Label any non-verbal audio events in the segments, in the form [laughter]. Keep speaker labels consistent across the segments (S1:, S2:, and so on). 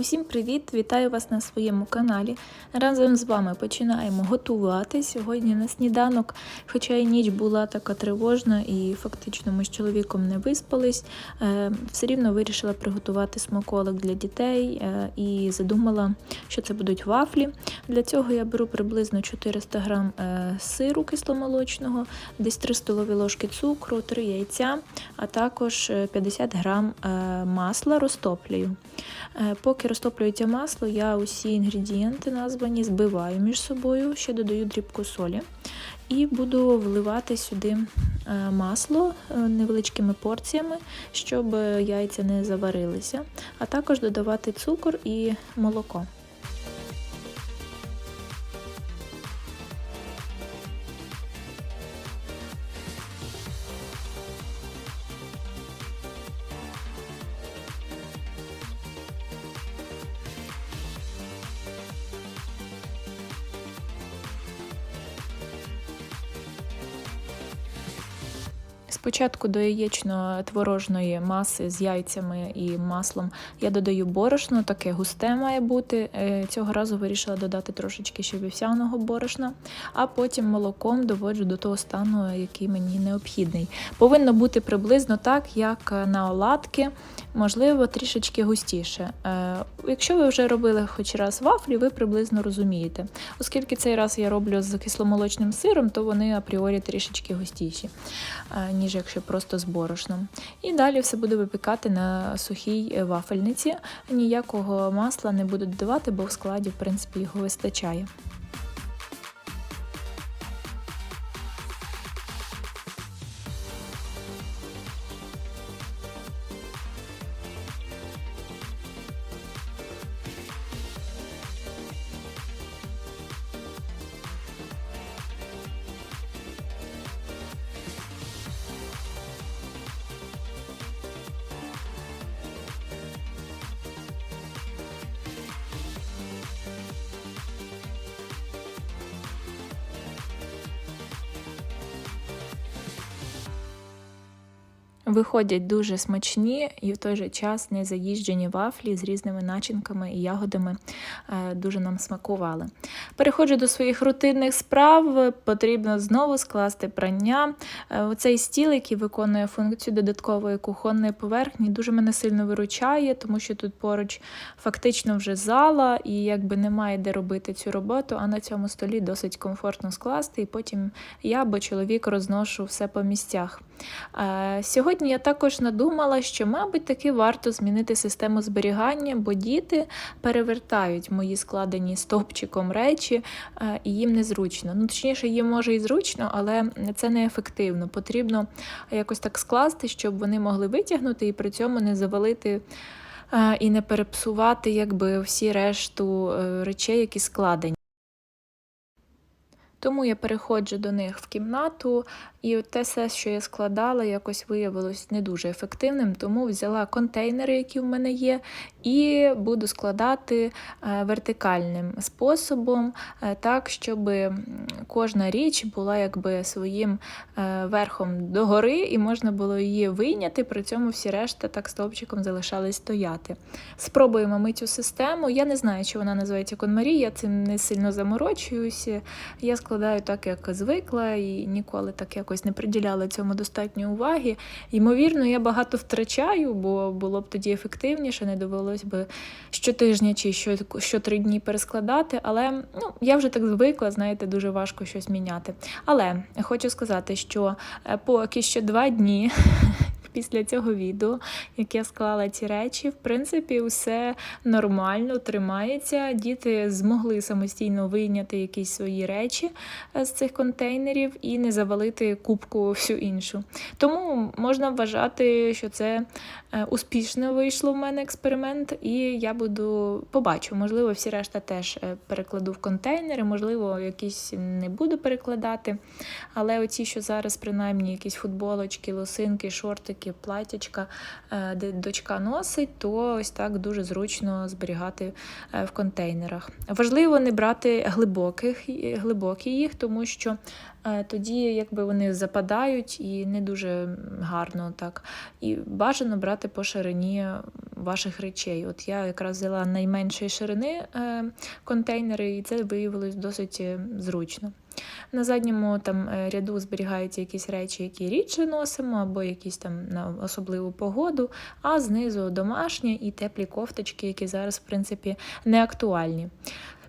S1: Усім привіт! Вітаю вас на своєму каналі. Разом з вами починаємо готувати. Сьогодні на сніданок, хоча і ніч була така тривожна, і фактично ми з чоловіком не виспались. е, Все рівно вирішила приготувати смаколик для дітей е, і задумала, що це будуть вафлі. Для цього я беру приблизно 400 грам е, сиру кисломолочного, десь 3 столові ложки цукру, 3 яйця, а також е, 50 грам е, масла розтоплюю. Поки розтоплюється масло, я усі інгредієнти названі збиваю між собою, ще додаю дрібку солі. І буду вливати сюди е, масло е, невеличкими порціями, щоб яйця не заварилися, а також додавати цукор і молоко. Спочатку до яєчно-творожної маси з яйцями і маслом я додаю борошно, таке густе має бути. Е, Цього разу вирішила додати трошечки ще вівсяного борошна, а потім молоком доводжу до того стану, який мені необхідний. Повинно бути приблизно так, як на оладки, можливо, трішечки густіше. Е, Якщо ви вже робили хоч раз вафлі, ви приблизно розумієте. Оскільки цей раз я роблю з кисломолочним сиром, то вони апріорі трішечки густіші е, ніж якщо просто з борошном. І далі все буду випікати на сухій е, вафельниці. Ніякого масла не буду додавати, бо в складі, в принципі, його вистачає. Виходять дуже смачні і в той же час не заїжджені вафлі з різними начинками і ягодами е, дуже нам смакували. Переходжу до своїх рутинних справ. Потрібно знову скласти прання. Е, Оцей стіл, який виконує функцію додаткової кухонної поверхні, дуже мене сильно виручає, тому що тут поруч фактично вже зала, і якби немає де робити цю роботу, а на цьому столі досить комфортно скласти, і потім я або чоловік розношу все по місцях. Е, Сьогодні я також надумала, що, мабуть, таки варто змінити систему зберігання, бо діти перевертають мої складені стовпчиком речі, е, і їм незручно. Ну, точніше, їм може і зручно, але це неефективно. Потрібно якось так скласти, щоб вони могли витягнути і при цьому не завалити. е, І не перепсувати якби всі решту речей, які складені. Тому я переходжу до них в кімнату, і те все, що я складала, якось виявилось не дуже ефективним, тому взяла контейнери, які в мене є, і буду складати е, вертикальним способом, е, так, щоб кожна річ була якби своїм е, верхом догори, і можна було її вийняти, при цьому всі решта так стовпчиком залишались стояти. Спробуємо ми цю систему. Я не знаю, чи вона називається Конмарі, я цим не сильно заморочуюся. Я складаю так, як звикла, і ніколи так якось не приділяла цьому достатньо уваги. Ймовірно, я багато втрачаю, бо було б тоді ефективніше, не довелось би щотижня чи що, що три дні перескладати. Але ну, я вже так звикла, знаєте, дуже важко щось міняти. Але хочу сказати, що е, поки що два дні. Після цього відео, як я склала ці речі, в принципі, все нормально тримається. Діти змогли самостійно вийняти якісь свої речі е, з цих контейнерів і не завалити кубку всю іншу. Тому можна вважати, що це е, успішно вийшло в мене експеримент, і я буду побачу. Можливо, всі решта теж е, перекладу в контейнери, можливо, якісь не буду перекладати. Але оці, що зараз, принаймні, якісь футболочки, лосинки, шортики, платячка, е, де дочка носить, то ось так дуже зручно зберігати е, в контейнерах. Важливо не брати глибоких, глибокі їх, тому що е, тоді якби вони западають і не дуже гарно так. І бажано брати по ширині ваших речей. От я якраз взяла найменшої ширини контейнери, і це виявилось досить зручно. На задньому там е, ряду зберігаються якісь речі, які рідше носимо, або якісь там на особливу погоду, а знизу домашні і теплі кофточки, які зараз, в принципі, не актуальні.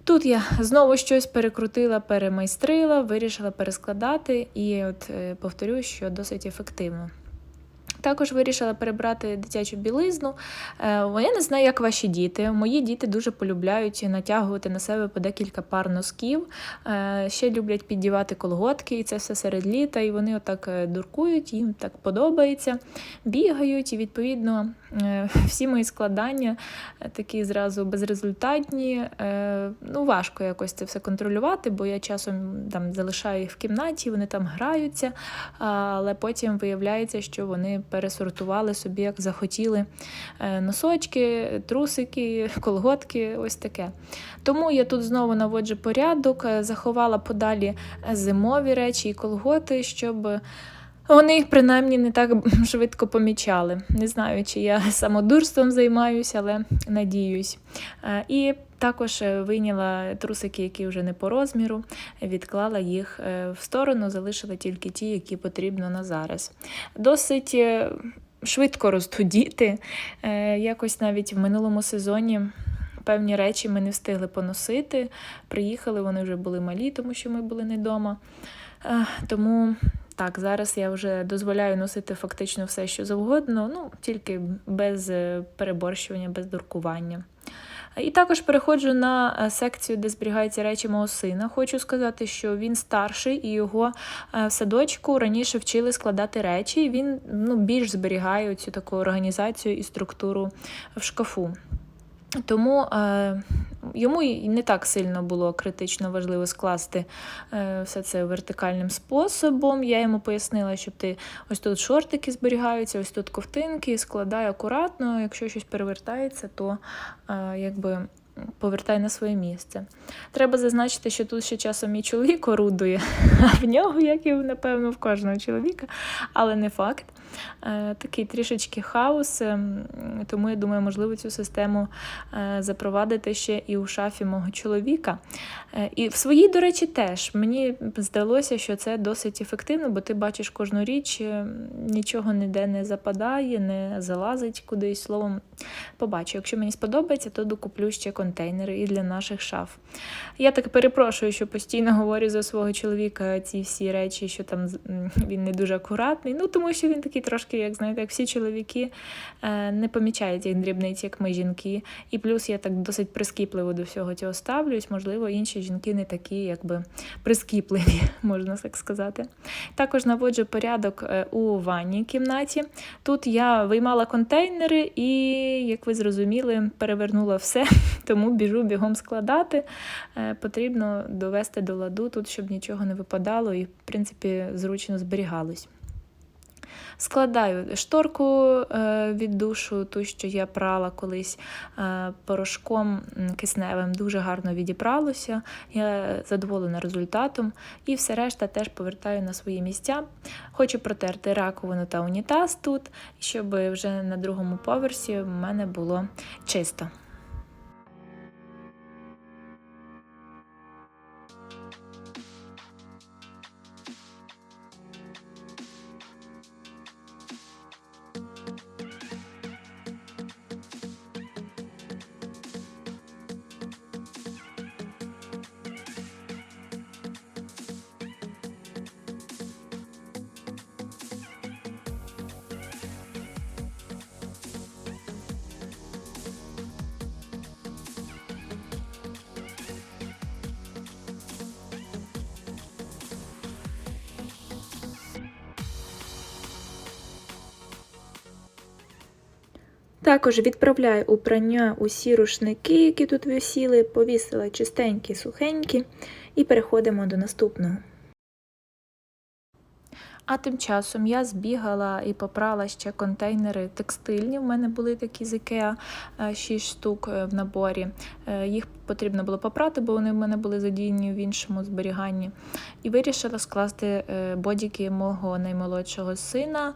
S1: Тут я знову щось перекрутила, перемайстрила, вирішила перескладати, і от е, повторюю, що досить ефективно. Також вирішила перебрати дитячу білизну. Е, Я не знаю, як ваші діти. Мої діти дуже полюбляють натягувати на себе по декілька пар носків. Е, Ще люблять піддівати колготки, і це все серед літа. І вони отак е, дуркують, їм так подобається, бігають. І відповідно всі мої складання е, такі зразу безрезультатні. Е, Ну, важко якось це все контролювати, бо я часом там залишаю їх в кімнаті, вони там граються, але потім виявляється, що вони пересортували собі, як захотіли е, носочки, трусики, [laughs] колготки, ось таке. Тому я тут знову наводжу порядок, е, заховала подалі е, зимові речі і колготи, щоб. Вони їх принаймні не так [laughs] швидко помічали. Не знаю, чи я самодурством займаюся, але надіюсь. Е, І також е, вийняла трусики, які вже не по розміру, відклала їх е, в сторону, залишила тільки ті, які потрібно на зараз. Досить швидко ростуть діти. Якось навіть в минулому сезоні. Певні речі ми не встигли поносити. Приїхали, вони вже були малі, тому що ми були не вдома. Тому так, зараз я вже дозволяю носити фактично все, що завгодно, ну тільки без е, переборщування, без дуркування. І також переходжу на е, секцію, де зберігаються речі мого сина. Хочу сказати, що він старший і його е, в садочку раніше вчили складати речі. і Він ну, більш зберігає цю таку організацію і структуру в шкафу. Тому е, йому і не так сильно було критично важливо скласти е, все це вертикальним способом. Я йому пояснила, щоб ти ось тут шортики зберігаються, ось тут ковтинки, складай акуратно. Якщо щось перевертається, то е, якби. Повертай на своє місце. Треба зазначити, що тут ще часом мій чоловік орудує, [laughs] а в нього, як і напевно, в кожного чоловіка, але не факт. Е, Такий трішечки хаос, ем, тому я думаю, можливо, цю систему е, запровадити ще і у шафі мого чоловіка. Е, І в своїй, до речі, теж мені здалося, що це досить ефективно, бо ти бачиш кожну річ, нічого ніде не западає, не залазить кудись. Словом, побачу. Якщо мені сподобається, то докуплю ще контейнери і для наших шаф. Я так перепрошую, що постійно говорю за свого чоловіка ці всі речі, що там він не дуже акуратний. Ну, тому що він такий трошки, як знаєте, як всі чоловіки, е, не помічає цих дрібниць, як ми жінки. І плюс я так досить прискіпливо до всього цього ставлюсь. Можливо, інші жінки не такі, якби прискіпливі, [laughs] можна так сказати. Також наводжу порядок е, у ванній кімнаті. Тут я виймала контейнери і, як ви зрозуміли, перевернула все, [laughs] тому біжу бігом складати. Е, Потрібно довести до ладу тут, щоб нічого не випадало і, в принципі, зручно зберігалось. Складаю шторку е, від душу, ту, що я прала колись е, порошком кисневим, дуже гарно відібралося. Я задоволена результатом. І все решта теж повертаю на свої місця. Хочу протерти раковину та унітаз тут, щоб вже на другому поверсі в мене було чисто. Також відправляю у прання усі рушники, які тут висіли, повісила чистенькі, сухенькі, і переходимо до наступного. А тим часом я збігала і попрала ще контейнери текстильні. У мене були такі з IKEA, 6 штук е, в наборі. Е, Їх потрібно було попрати, бо вони в мене були задіяні в іншому зберіганні. І вирішила скласти е, бодіки мого наймолодшого сина,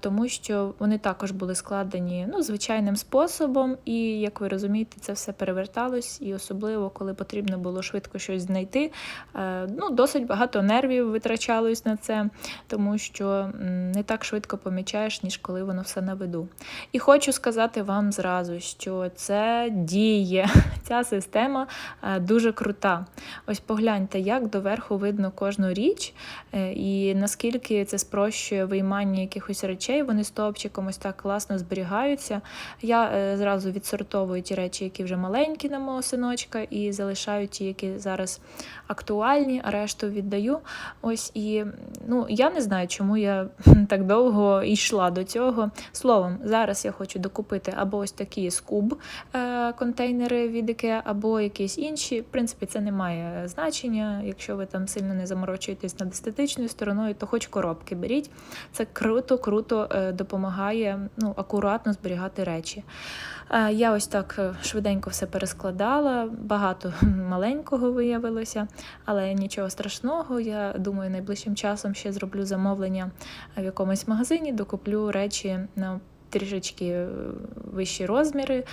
S1: тому що вони також були складені ну, звичайним способом. І, як ви розумієте, це все переверталось, і особливо, коли потрібно було швидко щось знайти. е, Ну, досить багато нервів витрачалось на це, тому що не так швидко помічаєш, ніж коли воно все на виду. І хочу сказати вам зразу, що це діє. [laughs] Ця система е, дуже крута. Ось погляньте, як доверху видно кожну річ, е, і наскільки це спрощує виймання якихось речей, вони стовпчиком ось так класно зберігаються. Я е, зразу відсортовую ті речі, які вже маленькі на мого синочка, і залишаю ті, які зараз актуальні, а решту віддаю. Ось і ну я не знаю, чому я [laughs] так довго йшла до цього. Словом, зараз я хочу докупити або ось такі скуб контейнери від IKEA, або якісь інші. В принципі, це не має значення. Якщо ви там сильно не заморочуєтесь над естетичною стороною, то хоч коробки беріть. Це круто, круто е, допомагає ну, акуратно зберігати речі. Е, Я ось так е, швиденько все перескладала, багато [laughs] маленького виявилося, але нічого страшного. Я думаю, найближчим часом ще зроблю замовлення в якомусь магазині, докуплю речі на трішечки е, вищі розміри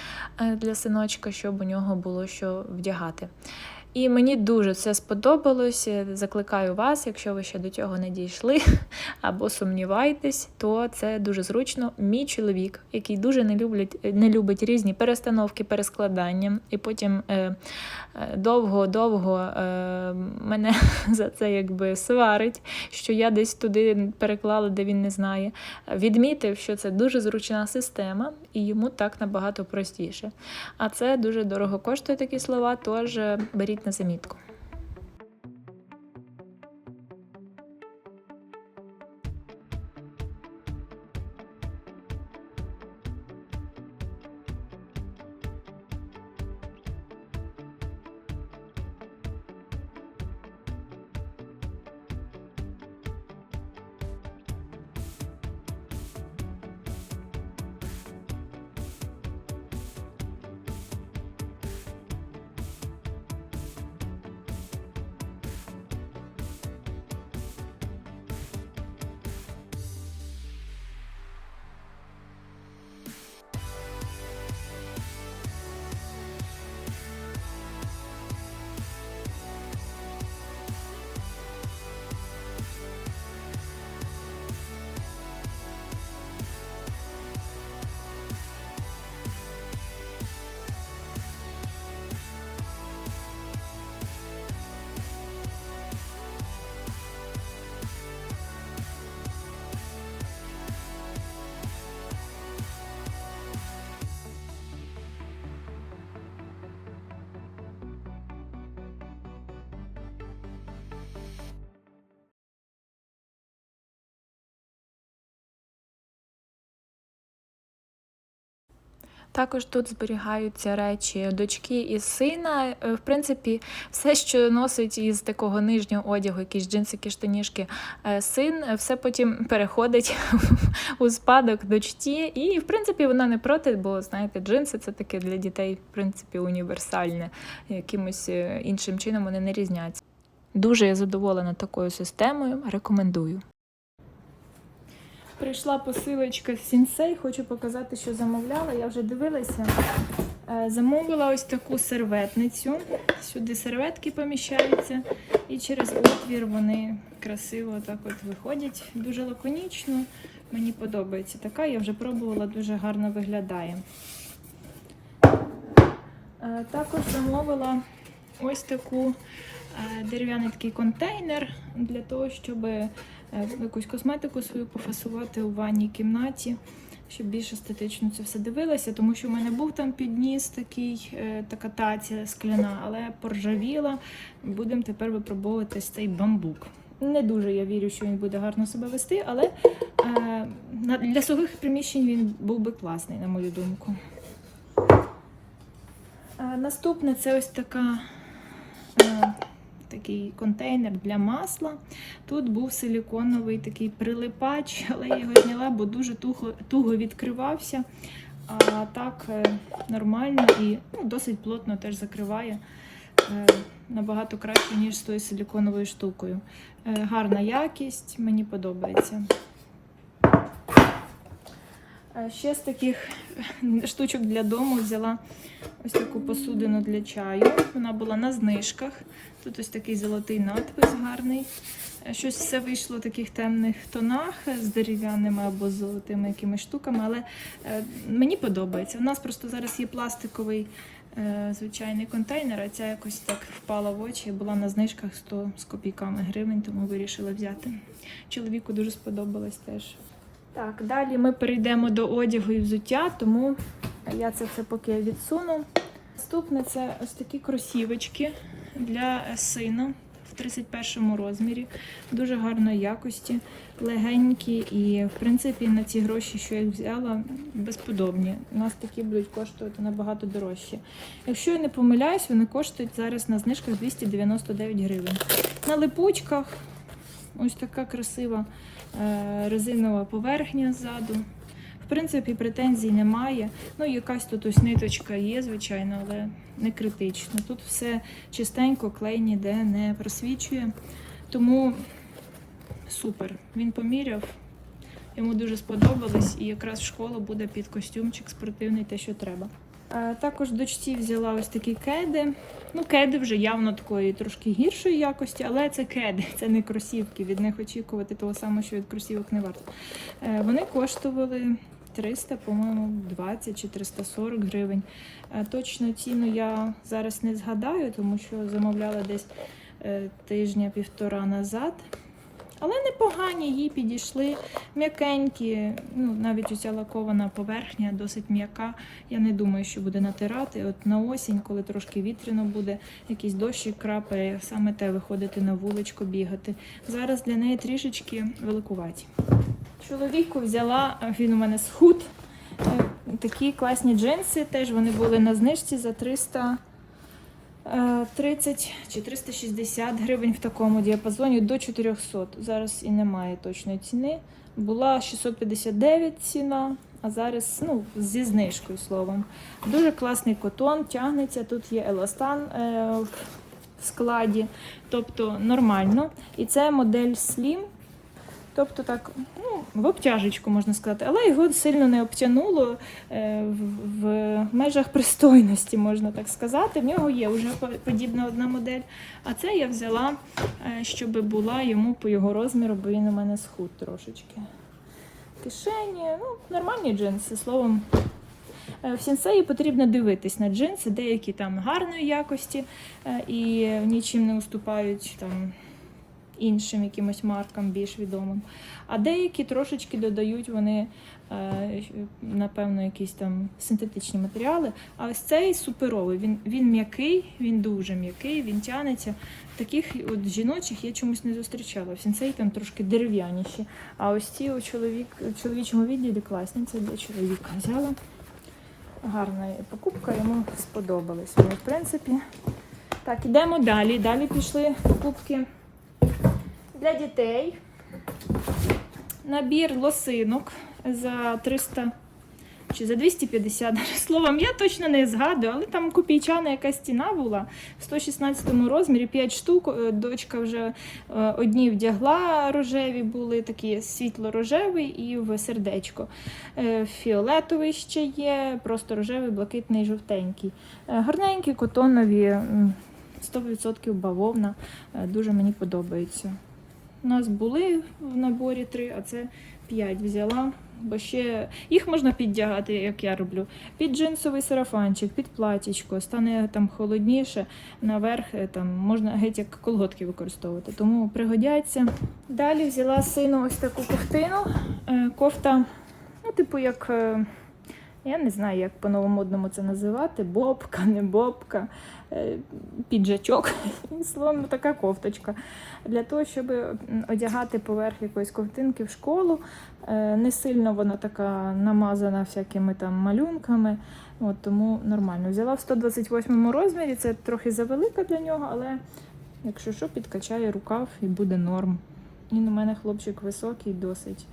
S1: е, для синочка, щоб у нього було що вдягати. І мені дуже це сподобалось. Е, Закликаю вас, якщо ви ще до цього не дійшли [laughs] або сумніваєтесь, то це дуже зручно. Мій чоловік, який дуже не любить, не любить різні перестановки, перескладання, і потім е, е, довго-довго е, мене [laughs] за це якби сварить, що я десь туди переклала, де він не знає. Відмітив, що це дуже зручна система, і йому так набагато простіше. А це дуже дорого коштує такі слова, тож е, беріть на замітку. Також тут зберігаються речі дочки і сина. Е, В принципі, все, що носить із такого нижнього одягу, якісь джинсики, штанішки, е, син, е, все потім переходить [laughs] у спадок дочці. І, в принципі, вона не проти, бо знаєте, джинси це таке для дітей, в принципі, універсальне. Якимось іншим чином вони не різняться. Дуже я задоволена такою системою. Рекомендую. Прийшла посилочка з Сінсей, хочу показати, що замовляла. Я вже дивилася. Е, Замовила ось таку серветницю. Сюди серветки поміщаються, і через отвір вони красиво так от виходять. Дуже лаконічно. Мені подобається така, я вже пробувала, дуже гарно виглядає. Е, Також замовила ось таку е, дерев'яний такий контейнер для того, щоб якусь косметику свою пофасувати у ванній кімнаті, щоб більш естетично це все дивилося, тому що в мене був там підніс такий, е, така таця скляна, але поржавіла. Будемо тепер випробовувати цей бамбук. Не дуже я вірю, що він буде гарно себе вести, але е, для сухих приміщень він був би класний, на мою думку. Е, Наступне це ось така, е, такий контейнер для масла. Тут був силіконовий такий прилипач, [laughs] але я його зняла, бо дуже туго, туго відкривався. А так е, нормально і ну, досить плотно теж закриває. Е, Набагато краще, ніж з тою силіконовою штукою. Е, Гарна якість, мені подобається. Е, Ще з таких штучок для дому взяла ось таку посудину для чаю. Вона була на знижках. Тут ось такий золотий надпис гарний. Е, Щось все вийшло в таких темних тонах е, з дерев'яними або з золотими якимись штуками, але е, мені подобається. У нас просто зараз є пластиковий е, звичайний контейнер, а ця якось так впала в очі. Була на знижках 100 з копійками гривень, тому вирішила взяти. Чоловіку дуже сподобалось теж. Так, далі ми перейдемо до одягу і взуття, тому я це все поки відсуну. Наступне це ось такі кросівочки для сина в 31 розмірі, дуже гарної якості, легенькі і, в принципі, на ці гроші, що я взяла, безподобні. У нас такі будуть коштувати набагато дорожче. Якщо я не помиляюсь, вони коштують зараз на знижках 299 гривень. На липучках ось така красива е, резинова поверхня ззаду. В принципі, претензій немає. Ну, якась тут ось ниточка є, звичайно, але не критично. Тут все чистенько, клей ніде не просвічує. Тому супер. Він поміряв, йому дуже сподобалось, і якраз в школу буде під костюмчик спортивний, те, що треба. Е, Також дочці взяла ось такі кеди. Ну, кеди вже явно такої трошки гіршої якості, але це кеди, [laughs] це не кросівки. Від них очікувати того самого, що від кросівок не варто. Е, Вони коштували 300, по-моєму, 20 чи 340 гривень. Е, Точно ціну я зараз не згадаю, тому що замовляла десь тижня-півтора назад. Але непогані, їй підійшли м'якенькі. Ну, навіть оця лакована поверхня досить м'яка. Я не думаю, що буде натирати. От на осінь, коли трошки вітряно буде, якийсь дощик крапає, саме те виходити на вуличку, бігати. Зараз для неї трішечки великуваті. Чоловіку взяла, він у мене схуд. е, Такі класні джинси, теж вони були на знижці за 300. Е, 30 чи 360 гривень в такому діапазоні до 400. Зараз і немає точної ціни. Була 659 ціна, а зараз ну, зі знижкою словом. Дуже класний котон, тягнеться. Тут є еластан е, в складі, тобто нормально. І це модель Slim. Тобто так, ну, в обтяжечку можна сказати, але його сильно не обтянуло е, в, межах пристойності, можна так сказати. В нього є вже подібна одна модель. А це я взяла, е, щоб була йому по його розміру, бо він у мене схуд трошечки. Кишені, ну, нормальні джинси, словом. Е, В сенсеї потрібно дивитись на джинси, деякі там гарної якості і нічим не уступають там іншим якимось маркам більш відомим. А деякі трошечки додають вони, е, напевно, якісь там синтетичні матеріали. А ось цей суперовий. Він, він м'який, він дуже м'який, він тянеться. Таких от жіночих я чомусь не зустрічала. В сенсей там трошки дерев'яніші. А ось ці у чоловік, чоловічому відділі класні. Це для чоловіка взяла. Гарна покупка, йому сподобалась. Мені, в принципі. Так, ідемо далі. Далі пішли покупки для дітей. Набір лосинок за 300 чи за 250. [laughs] Словом, я точно не згадую, але там копійчана якась ціна була в 116 розмірі, 5 штук. Е, Дочка вже е, одні вдягла рожеві, були такі світло-рожевий і в сердечко. Е, Фіолетовий ще є, просто рожевий, блакитний, жовтенький. Гарненькі, котонові, 100% бавовна. Дуже мені подобається. У нас були в наборі три, а це п'ять взяла. Бо ще їх можна піддягати, як я роблю. Під джинсовий сарафанчик, під платічко, стане там холодніше, наверх е, там можна геть як колготки використовувати, тому пригодяться. Далі взяла сину ось таку ковтину. Е, Кофта, ну, типу, як. Е, Я не знаю, як по-новомодному це називати. Бобка, не бобка, е, піджачок. [laughs] Словом, така кофточка. Для того, щоб одягати поверх якоїсь ковтинки в школу. Е, Не сильно вона така намазана всякими там малюнками. От, тому нормально. Взяла в 128 розмірі, це трохи завелика для нього, але якщо що, підкачає рукав і буде норм. Він у мене хлопчик високий досить.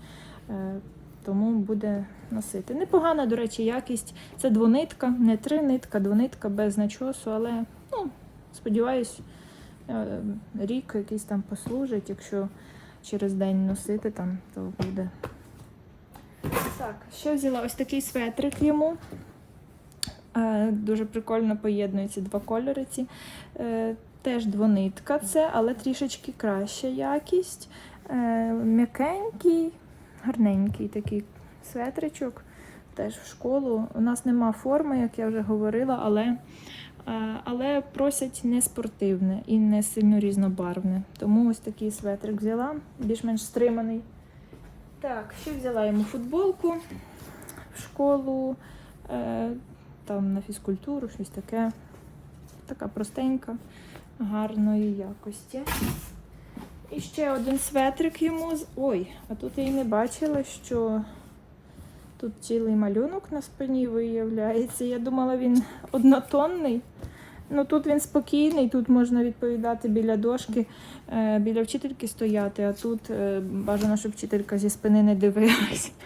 S1: Тому буде носити. Непогана, до речі, якість. Це двонитка, не три нитка, двонитка без начосу, але ну, сподіваюсь, е, рік якийсь там послужить, якщо через день носити там, то буде. Так, ще взяла ось такий светрик йому. Е, Дуже прикольно поєднуються два кольори ці. Е, Теж двонитка це, але трішечки краща якість. М'якенький, гарненький такий светричок. Теж в школу. У нас нема форми, як я вже говорила, але, е, але просять не спортивне і не сильно різнобарвне. Тому ось такий светрик взяла, більш-менш стриманий. Так, ще взяла йому футболку в школу, е, там на фізкультуру, щось таке. Така простенька, гарної якості. І ще один светрик йому. Ой, а тут я й не бачила, що тут цілий малюнок на спині виявляється. Я думала, він однотонний. Ну тут він спокійний, тут можна відповідати біля дошки, е, біля вчительки стояти, а тут е, бажано, щоб вчителька зі спини не дивилась. [laughs]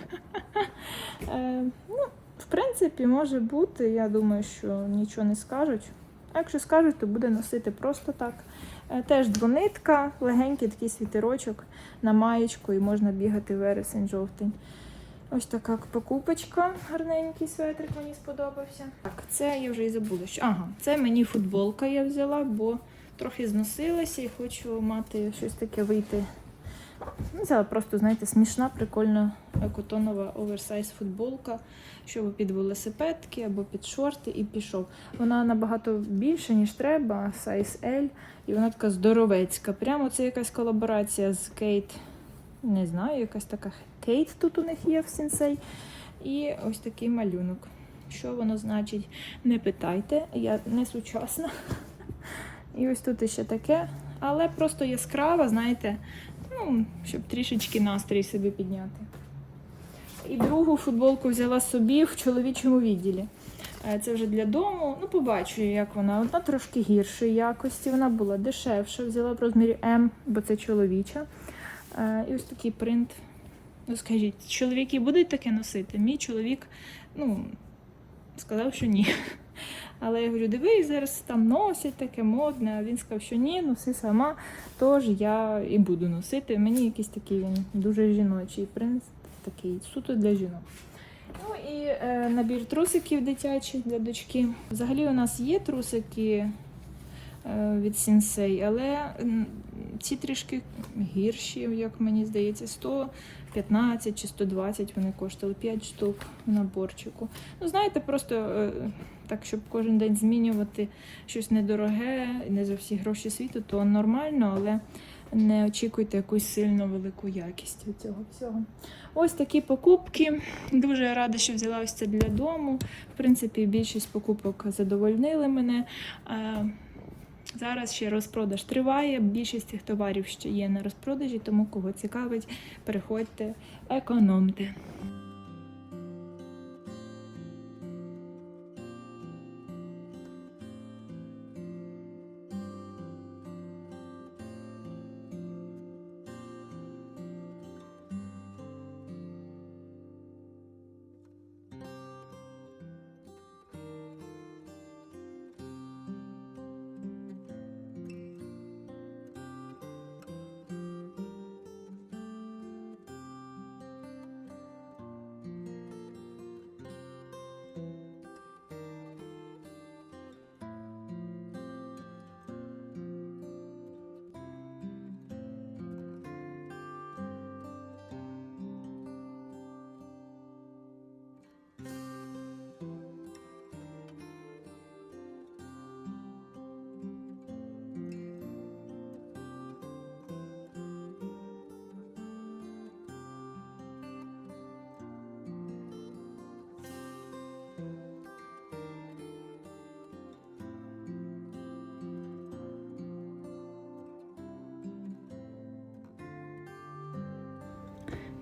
S1: Е, ну, в принципі, може бути. Я думаю, що нічого не скажуть. А якщо скажуть, то буде носити просто так. Е, Теж двонитка, легенький такий світерочок на маєчку і можна бігати вересень-жовтень. Ось така покупочка, гарненький светрик мені сподобався. Так, це я вже і забула. Що... Ага, це мені футболка я взяла, бо трохи зносилася і хочу мати щось таке вийти. Ну, Взяла просто, знаєте, смішна, прикольна котонова оверсайз футболка, щоб під велосипедки або під шорти і пішов. Вона набагато більше, ніж треба, сайз L, і вона така здоровецька. Прямо це якась колаборація з Кейт. Не знаю, якась така Кейт тут у них є в сенсей. І ось такий малюнок. Що воно значить, не питайте, я не сучасна. [laughs] І ось тут ще таке, але просто яскрава, знаєте, ну, щоб трішечки настрій собі підняти. І другу футболку взяла собі в чоловічому відділі. Е, Це вже для дому. Ну, побачу, як вона. Вона трошки гіршої якості, вона була дешевша. Взяла в розмірі М, бо це чоловіча. Е, І ось такий принт. Ну, скажіть, чоловіки будуть таке носити? Мій чоловік, ну, сказав, що ні. Але я говорю, дивись, зараз там носять таке модне, а він сказав, що ні, носи сама, тож я і буду носити. Мені якийсь такий він дуже жіночий принц, такий суто для жінок. Ну і е, набір трусиків дитячих для дочки. Взагалі у нас є трусики е, від Сінсей, але ці трішки гірші, як мені здається, 115 чи 120 вони коштували 5 штук в наборчику. Ну, знаєте, просто е, так, щоб кожен день змінювати щось недороге, і не за всі гроші світу, то нормально, але не очікуйте якусь сильно велику якість від цього всього. Ось такі покупки. Дуже рада, що взяла ось це для дому. В принципі, більшість покупок задовольнили мене. Зараз ще розпродаж триває. Більшість цих товарів ще є на розпродажі, тому кого цікавить, переходьте, економте.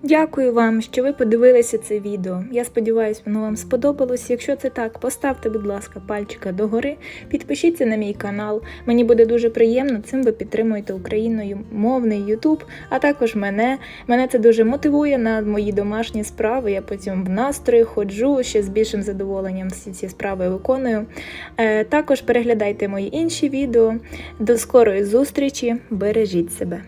S1: Дякую вам, що ви подивилися це відео. Я сподіваюся, воно вам сподобалось. Якщо це так, поставте, будь ласка, пальчика догори, підпишіться на мій канал. Мені буде дуже приємно. Цим ви підтримуєте україною мовний Ютуб, а також мене. Мене це дуже мотивує на мої домашні справи. Я потім в настрої ходжу ще з більшим задоволенням всі ці справи виконую. Е, також переглядайте мої інші відео. До скорої зустрічі! Бережіть себе!